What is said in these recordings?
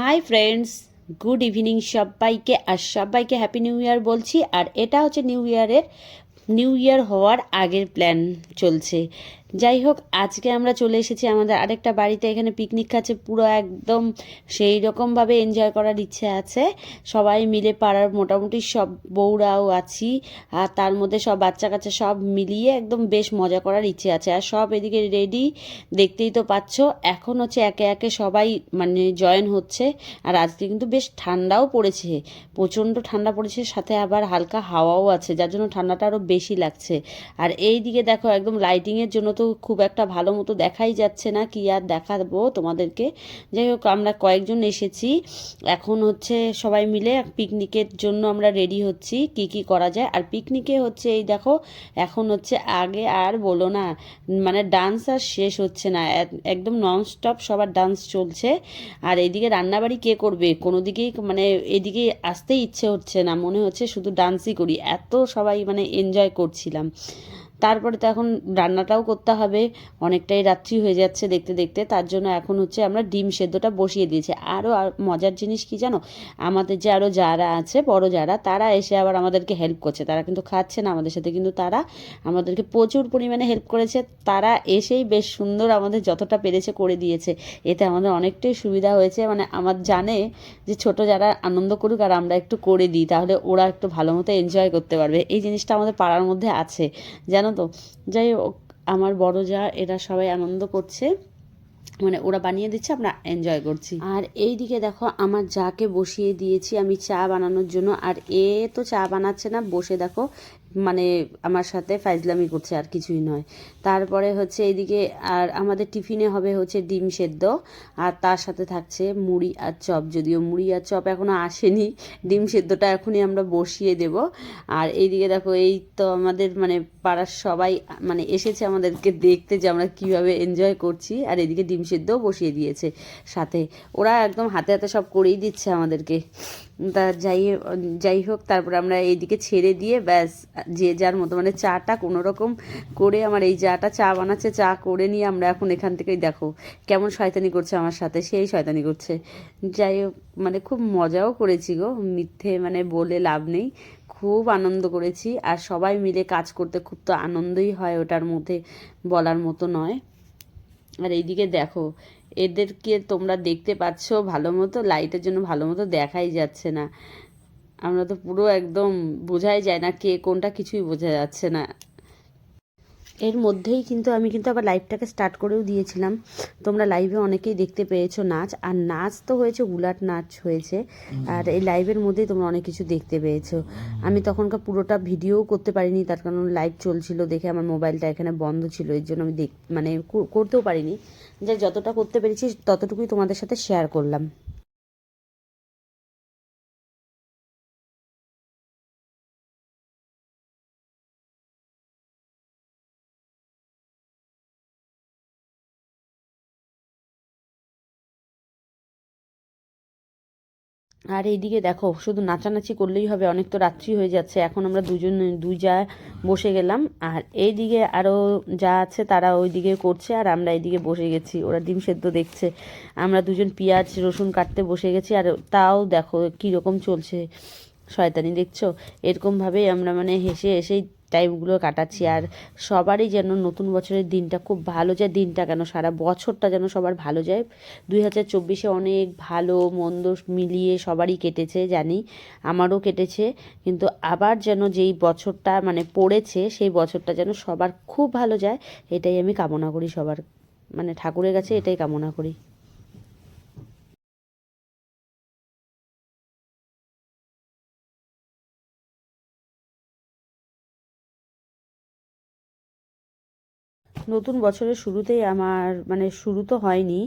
Hi friends good evening সবাইকে, আর সবাইকে happy new year বলছি। আর এটা হচ্ছে নিউ ইয়ারের নিউ ইয়ার হওয়ার আগের প্ল্যান চলছে। যাই হোক, আজকে আমরা চলে এসেছি আমাদের আরেকটা বাড়িতে। এখানে পিকনিক খাচ্ছে পুরো একদম সেই রকমভাবে এনজয় করার ইচ্ছে আছে। সবাই মিলে পাড়ার মোটামুটি সব বউরাও আছি, আর তার মধ্যে সব বাচ্চা কাচ্চা সব মিলিয়ে একদম বেশ মজা করার ইচ্ছে আছে। আর সব এদিকে রেডি দেখতেই তো পাচ্ছ। এখন হচ্ছে একে একে সবাই মানে জয়েন হচ্ছে, আর আজকে কিন্তু বেশ ঠান্ডাও পড়েছে। প্রচণ্ড ঠান্ডা পড়েছে, সাথে আবার হালকা হাওয়াও আছে, যার জন্য ঠান্ডাটা আরও বেশি লাগছে। আর এই দিকে দেখো, একদম লাইটিংয়ের জন্য তো খুব একটা ভালো মতো দেখাই যাচ্ছে না, কি আর দেখাবো তোমাদেরকে। যাই হোক, আমরা কয়েকজন এসেছি। এখন হচ্ছে সবাই মিলে পিকনিকের জন্য আমরা রেডি হচ্ছি, কি কি করা যায়। আর পিকনিকে হচ্ছে এই দেখো, এখন হচ্ছে আগে আর বলো না মানে ডান্স আর শেষ হচ্ছে না। একদম নন স্টপ সবার ডান্স চলছে। আর এদিকে রান্নাবাড়ি কে করবে? কোনো দিকেই মানে এদিকে আসতেই ইচ্ছে হচ্ছে না। মনে হচ্ছে শুধু ডান্সই করি। এত সবাই মানে এনজয় করছিলাম। তারপরে তো এখন রান্নাটাও করতে হবে। অনেকটাই রাত্রি হয়ে যাচ্ছে দেখতে দেখতে। তার জন্য এখন হচ্ছে আমরা ডিম সেদ্ধটা বসিয়ে দিয়েছি। আরও আর মজার জিনিস কি জানো? আমাদের যে আরও যারা আছে, বড় যারা, তারা এসে আবার আমাদেরকে হেল্প করছে। তারা কিন্তু খাচ্ছে না আমাদের সাথে, কিন্তু তারা আমাদেরকে প্রচুর পরিমাণে হেল্প করেছে। তারা এসেই বেশ সুন্দর আমাদের যতটা পেরেছে করে দিয়েছে। এতে আমাদের অনেকটাই সুবিধা হয়েছে। মানে আমার জানে যে ছোট যারা আনন্দ করুক আর আমরা একটু করে দিই, তাহলে ওরা একটু ভালো মতো এনজয় করতে পারবে। এই জিনিসটা আমাদের পাড়ার মধ্যে আছে। জানো তো? যাই হোক, আমার বড় যা, এরা সবাই আনন্দ করছে। মানে ওরা বানিয়ে দিচ্ছে, আমরা এনজয় করছি। আর এই দিকে দেখো, আমার যাকে বসিয়ে দিয়েছি আমি চা বানানোর জন্য। আর এ তো চা বানাচ্ছে না, বসে দেখো মানে আমার সাথে ফাইজলামি করছে আর কিছুই নয়। তারপরে হচ্ছে এইদিকে আর আমাদের টিফিনে হবে হচ্ছে ডিম সেদ্ধ আর তার সাথে থাকছে মুড়ি আর চপ। যদিও মুড়ি আর চপ এখনও আসেনি, ডিম সেদ্ধটা এখনই আমরা বসিয়ে দেব। আর এইদিকে দেখো, এই তো আমাদের মানে পাড়ার সবাই মানে এসেছে আমাদেরকে দেখতে যে আমরা কীভাবে এনজয় করছি। আর এদিকে ডিম সেদ্ধও বসিয়ে দিয়েছে সাথে। ওরা একদম হাতে হাতে সব করেই দিচ্ছে আমাদেরকে। তা যাই যাই হোক, তারপর আমরা এইদিকে ছেড়ে দিয়ে ব্যাস, যে যার মতো মানে চাটা কোনো রকম করে আমার এই চাটা চা বানাচ্ছে, চা করে নিয়ে আমরা এখন এখান থেকেই দেখো কেমন শয়তানি করছে আমার সাথে, সেই শয়তানি করছে। যাই হোক মানে খুব মজাও করেছি গো, মিথ্যে মানে বলে লাভ নেই, খুব আনন্দ করেছি। আর সবাই মিলে কাজ করতে খুব তো আনন্দই হয় ওটার মধ্যে বলার মতো নয়। আর এইদিকে দেখো এদেরকে তোমরা দেখতে পাচ্ছ ভালো মতো লাইটের জন্য ভালো মতো দেখাই যাচ্ছে না। আমরা তো পুরো একদম বোঝাই যায় না কে কোনটা কিছুই বোঝা যাচ্ছে না। এর মধ্যেই কিন্তু আমি কিন্তু আবার লাইভটাকে স্টার্ট করেও দিয়েছিলাম। তোমরা লাইভে অনেকেই দেখতে পেয়েছ নাচ। আর নাচ তো হয়েছে, উলাট নাচ হয়েছে। আর এই লাইভের মধ্যেই তোমরা অনেক কিছু দেখতে পেয়েছ। আমি তখনকার পুরোটা ভিডিও করতে পারিনি, তার কারণ লাইভ চলছিল দেখে আমার মোবাইলটা এখানে বন্ধ ছিল, এর জন্য আমি দেখ মানে কর- করতেও পারিনি। যে যতটা করতে পেরেছি, ততটুকুই তোমাদের সাথে শেয়ার করলাম। আর এইদিকে দেখো, শুধু নাচানাচি করলেই হবে, অনেক তো রাত্রি হয়ে যাচ্ছে, এখন আমরা দুজন দুই যা বসে গেলাম। আর এইদিকে আরও যা আছে তারা ওইদিকে করছে, আর আমরা এইদিকে বসে গেছি, ওরা ডিম সেদ্ধ দেখছে। আমরা দুজন পেঁয়াজ, রসুন কাটতে বসে গেছি, আর তাও দেখো কীরকম চলছে। শয়তানি দেখছ? এরকমভাবেই আমরা মানে হেসে হেসেই টাইমগুলো কাটাচ্ছি আর সবারই যেন নতুন বছরের দিনটা খুব ভালো যায়, দিনটা কেন সারা বছরটা যেন সবার ভালো যায়। দুই হাজার চব্বিশে অনেক ভালো মন্দ মিলিয়ে সবারই কেটেছে জানি, আমারও কেটেছে, কিন্তু আবার যেন যেই বছরটা মানে পড়েছে সেই বছরটা যেন সবার খুব ভালো যায়, এটাই আমি কামনা করি সবার মানে ঠাকুরের কাছে এটাই কামনা করি। নতুন বছরের শুরুতেই আমার মানে শুরু তো হয়নি,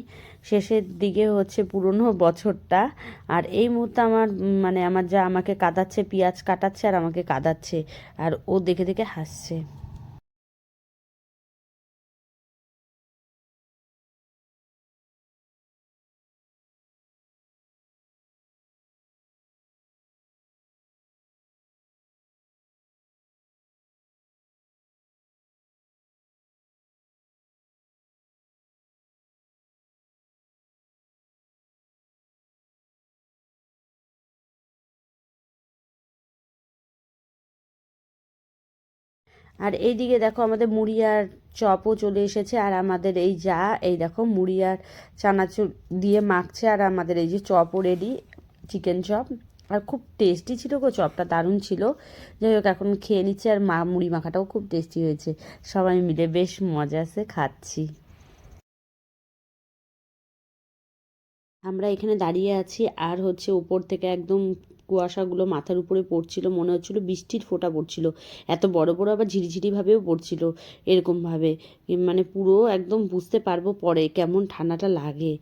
শেষের দিকে হচ্ছে পুরনো বছরটা। আর এই মুহূর্তে আমার মানে আমার যা আমাকে কাঁদাচ্ছে, পেঁয়াজ কাটাচ্ছে আর আমাকে কাঁদাচ্ছে, আর ও দেখে দেখে হাসছে। আর এইদিকে দেখো আমাদের মুড়ি আর চপও চলে এসেছে, আর আমাদের এই যা, এই দেখো মুড়ি আর চানাচুর দিয়ে মাখছে, আর আমাদের এই যে চপও রেডি চিকেন চপ আর খুব টেস্টি ছিল গো চপটা, দারুণ ছিল। যাই হোক, এখন খেয়ে নিচ্ছে, আর মা মুড়ি মাখাটাও খুব টেস্টি হয়েছে। সবাই মিলে বেশ মজা আছে খাচ্ছি। আমরা এখানে দাঁড়িয়ে আছি, আর হচ্ছে উপর থেকে একদম কুয়াশাগুলো মাথার উপরে পড়ছিল, মনে হচ্ছিল বৃষ্টির ফোঁটা পড়ছিল। এত বড় বড় আবার ঝিরিঝিরিভাবেও পড়ছিল এরকমভাবে। মানে পুরো একদম বুঝতে পারব পরে কেমন ঠান্ডাটা লাগে।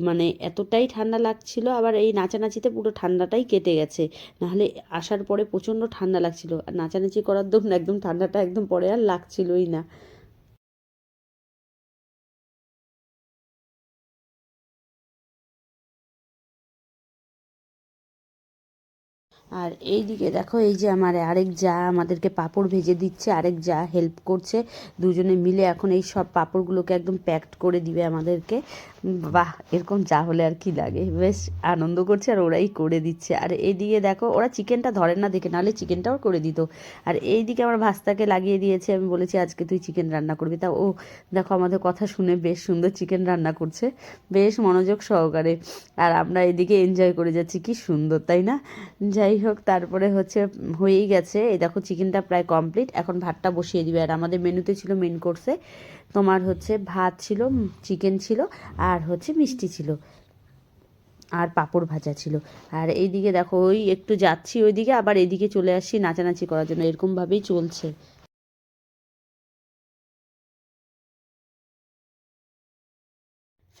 মানে এতটাই ঠান্ডা লাগছিল, আবার এই নাচানাচিতে পুরো ঠান্ডাটাই কেটে গেছে। নাহলে আসার পরে প্রচণ্ড ঠান্ডা লাগছিল। আর নাচানাচি করার দরুন একদম ঠান্ডাটা একদম পরে আর লাগছিলই না। আর এই দিকে দেখো, এই যে আমার আরেক যা আমাদেরকে পাপড় ভেজে দিচ্ছে, আরেক যা হেল্প করছে। দুজনে মিলে এখন এই সব পাপড়গুলোকে একদম প্যাকড করে দিবে আমাদেরকে। বাহ, এরকম যা হলে আর কি লাগে। বেশ আনন্দ করছে আর ওরাই করে দিচ্ছে। আর এইদিকে দেখো, ওরা চিকেনটা ধরে না দেখে, নাহলে চিকেনটাও করে দিত। আর এইদিকে আমার ভাস্তাকে লাগিয়ে দিয়েছে, আমি বলেছি, আজকে তুই চিকেন রান্না করবি। তা ও দেখো, আমাদের কথা শুনে বেশ সুন্দর চিকেন রান্না করছে। বেশ মনোযোগ সহকারে। আর আমরা এদিকে এনজয় করে যাচ্ছি, কি সুন্দর, তাই না? যাই হোক, তারপরে হচ্ছে হয়েই গেছে। এই দেখো চিকেনটা প্রায় কমপ্লিট এখন ভাতটা বসিয়ে দিবে। আর আমাদের মেনুতে ছিল মেন কোর্সে তোমার হচ্ছে ভাত ছিল চিকেন ছিল। আর হচ্ছে মিষ্টি ছিল। আর পাঁপড় ভাজা ছিল। আর এইদিকে দেখো, ওই একটু যাচ্ছি ওইদিকে, আবার এদিকে চলে আসছি নাচানাচি করার জন্য। এরকমভাবেই চলছে।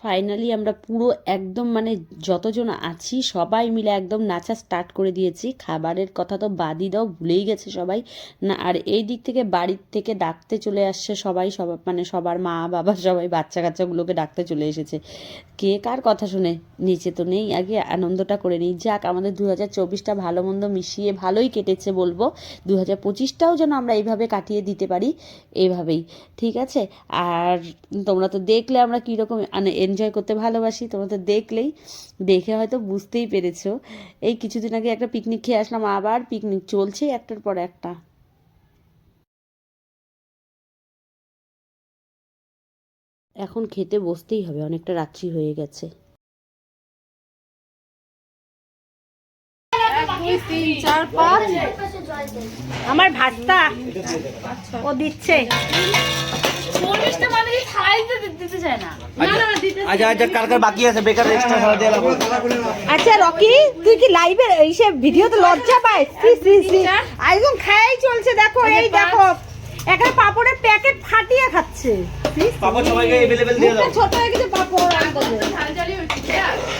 ফাইনালি আমরা পুরো একদম মানে যতজন আছি, সবাই মিলে একদম নাচা স্টার্ট করে দিয়েছি। খাবারের কথা তো বাদই দাও, ভুলেই গেছে সবাই। না, আর এই দিক থেকে, বাড়ির থেকে ডাকতে চলে আসছে সবাই, সব মানে সবার মা, বাবা, সবাই বাচ্চা কাচ্চাগুলোকে ডাকতে চলে এসেছে। কে কার কথা শুনে? নিচে তো নেই, আগে আনন্দটা করে নিই। যাক, আমাদের দু হাজার চব্বিশটা ভালো মন্দ মিশিয়ে ভালোই কেটেছে বলব। দু হাজার পঁচিশটাও যেন আমরা এইভাবে কাটিয়ে দিতে পারি এইভাবেই ঠিক আছে? আর তোমরা তো দেখলে আমরা কীরকম মানে এনজয় করতে ভালোবাসি তোমরা তো দেখলেই। দেখে হয়তো বুঝতেই পেরেছ। এই কিছুদিন আগে একটা পিকনিক খেয়ে আসলাম, আবার পিকনিক চলছে একটার পর একটা। এখন খেতে বসতেই হবে, অনেকটা রাত্রি হয়ে গেছে। আমার ভাতটা ও দিচ্ছে। আচ্ছা আচ্ছা কালকে বাকি আছে বেকার এক্সট্রা খাওয়া দিয়ে লাভ আচ্ছা রকি তুই কি লাইভে এইসব ভিডিওতে লজ্জা পাস সি সি সি একদম খাই চলছে দেখো এই দেখো একটা পাপড়ের প্যাকেট ফাটিয়ে খাচ্ছে পাপড় সবাইকে अवेलेबल দিয়ে দাও ছোট হয়ে গেছে পাপড়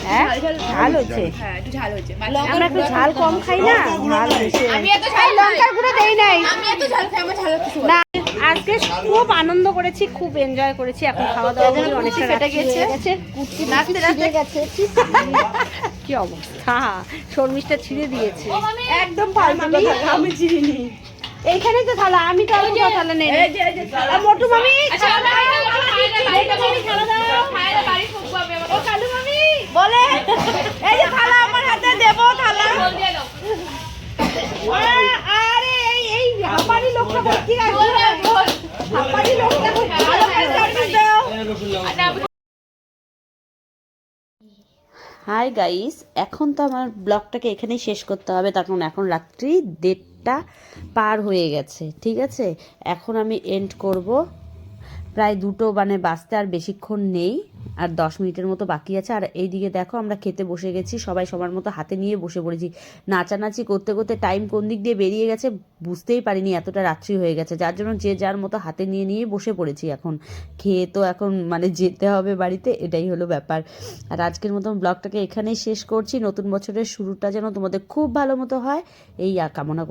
হ্যাঁ ঝাল হচ্ছে হ্যাঁ একটু ঝাল হয়েছে আমরা একটু ঝাল কম খাই না ঝাল হয়েছে আমি এত ঝাল এই লঙ্কার গুঁড়ো দেই নাই আমি এত ঝাল খাই আমার ঝাল হচ্ছে না আজকে খুব আনন্দ করেছি খুব এনজয় করেছি। এখন খাওয়া দাওয়া করে অনেকটা সেটা হয়ে গেছে। কুচি নাচতে নাচতে গেছে। কি অবস্থা? শর্মিষ্ঠা ছিঁড়ে দিয়েছে। একদম কথা আমি চিনি এইখানে তো থালা আমি তো আবার থালা নেই। এই যে এই যে আর মোটু মামি আচ্ছা থালা নেই মোটু মামি থালা দাও। ও কালু মামি বলে এই যে থালা আমার হাতে দেবো থালা আ- আরে এই এই হাঁপানি লোকটা ভর্তি আছে হাঁপানি লোকটা ভর্তি ভালো করে সার্ভিস দাও হাই গাইস এখন তো আমার ব্লগটাকে এখানেই শেষ করতে হবে। তার কারণ এখন রাত্রি দেড়টা পার হয়ে গেছে। ঠিক আছে? এখন আমি এন্ড করব। প্রায় দুটো মানে বাঁচতে আর বেশিক্ষণ নেই, আর দশ মিনিটের মতো বাকি আছে। আর এইদিকে দেখো, আমরা খেতে বসে গেছি, সবাই সবার মতো হাতে নিয়ে বসে পড়েছি। নাচানাচি করতে করতে টাইম কোন দিক দিয়ে বেরিয়ে গেছে বুঝতেই পারিনি, এতটা রাত্রি হয়ে গেছে। যার জন্য যে যার মতো হাতে নিয়ে নিয়ে বসে পড়েছি এখন। খেয়ে তো এখন মানে যেতে হবে বাড়িতে, এটাই হলো ব্যাপার। আর আজকের মতন ব্লগটাকে এখানেই শেষ করছি। নতুন বছরের শুরুটা যেন তোমাদের খুব ভালো মতো হয়, এই কামনা